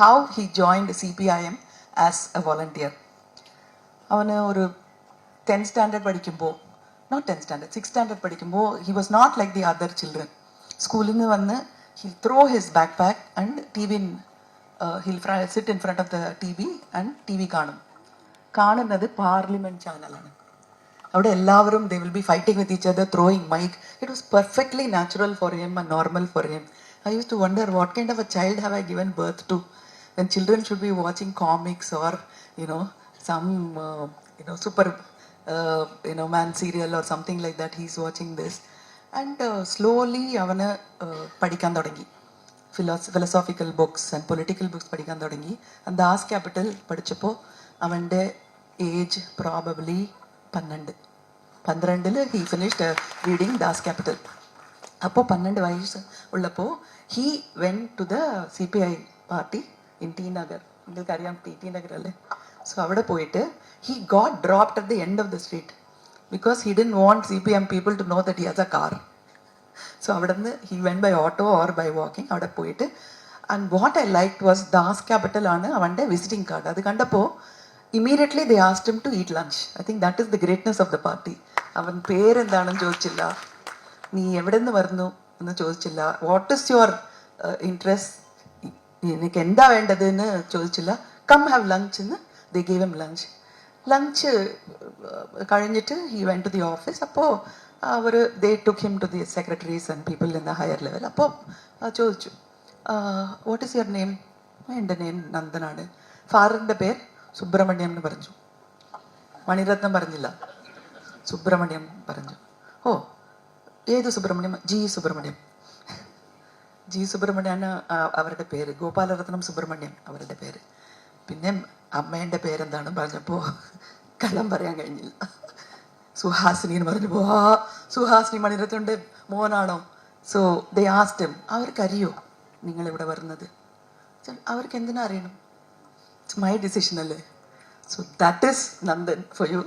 how P I M as a volunteer അവന് ഒരു tenth standard പഠിക്കുമ്പോൾ not tenth standard six standard പഠിക്കുമ്പോൾ he was not like the other children സ്കൂളിൽ നിന്ന് വന്ന് he'll throw his backpack and T V he'll sit in front of the T V and T V കാണും. കാണുന്നത് parliament ചാനലാണ് അവിടെ എല്ലാവരും they will be fighting with each other throwing mic it was perfectly natural for him and normal for him I use to wonder what kind of a child have I given birth to when children should be watching comics or you know some you know super you know man serial or something like that he's watching this and slowly അവന് uh, പഠിക്കാൻ തുടങ്ങി philos philosophical books and political books പഠിക്കാൻ തുടങ്ങി and Das capital പഠിച്ചപ്പോൾ അവന്റെ age probably പന്ത്രണ്ട് പന്ത്രണ്ടിൽ he finished reading Das Kapital അപ്പോൾ പന്ത്രണ്ട് വയസ്സ് ഉള്ളപ്പോൾ he went to the C P I party in T Nagar നിങ്ങൾക്ക് അറിയാം ടി ടി നഗർ അല്ലേ? സോ അവിടെ പോയിട്ട് he got dropped at the end of the street because he didn't want C P M people to know that he has a car so അവിടെ നിന്ന് he went by auto or by walking അവിടെ പോയിട്ട് and what I like was Das Kapital ആണ് അവന്റെ visiting card അത് കണ്ടപ്പോൾ immediately they asked him to eat lunch I think that is the greatness of the party അവൻ പേരെന്താണെന്ന് ചോദിച്ചില്ല. നീ എവിടെ നിന്ന് വരുന്നു എന്ന് ചോദിച്ചില്ല. വാട്ട് ഇസ് യുവർ ഇൻട്രസ്റ്റ് നിനക്ക് എന്താ വേണ്ടത് എന്ന് ചോദിച്ചില്ല. കം ഹാവ് ലഞ്ച് എന്ന് they gave him lunch lunch കഴിഞ്ഞിട്ട് he went to the office അപ്പോൾ അവർ they took him to the secretaries and people in the higher level അപ്പോൾ ചോദിച്ചു. വാട്ട് ഈസ് യുവർ നെയിം എന്റെ നെയിം നന്ദനാണ്. ഫാദറിന്റെ പേര് സുബ്രഹ്മണ്യം എന്ന് പറഞ്ഞു. മണിരത്നം പറഞ്ഞില്ല. സുബ്രഹ്മണ്യം പറഞ്ഞു. ഓ ഏത് സുബ്രഹ്മണ്യം? ജി സുബ്രഹ്മണ്യം. ജി സുബ്രഹ്മണ്യാണ് അവരുടെ പേര്. ഗോപാലരത്നം സുബ്രഹ്മണ്യൻ അവരുടെ പേര്. പിന്നെ അമ്മേന്റെ പേരെന്താണ് പറഞ്ഞപ്പോൾ കലം പറയാൻ കഴിഞ്ഞില്ല. സുഹാസിനി എന്ന് പറഞ്ഞപ്പോൾ ആ സുഹാസിനി മണിരത്നന്റെ മോനാണോ? സോ ദേ ആസ്റ്റം അവർക്കറിയോ നിങ്ങളിവിടെ വരുന്നത്? അവർക്ക് എന്തിനാ അറിയണം? ഇറ്റ്സ് മൈ ഡിസിഷൻ അല്ലേ? So that is Nandan for you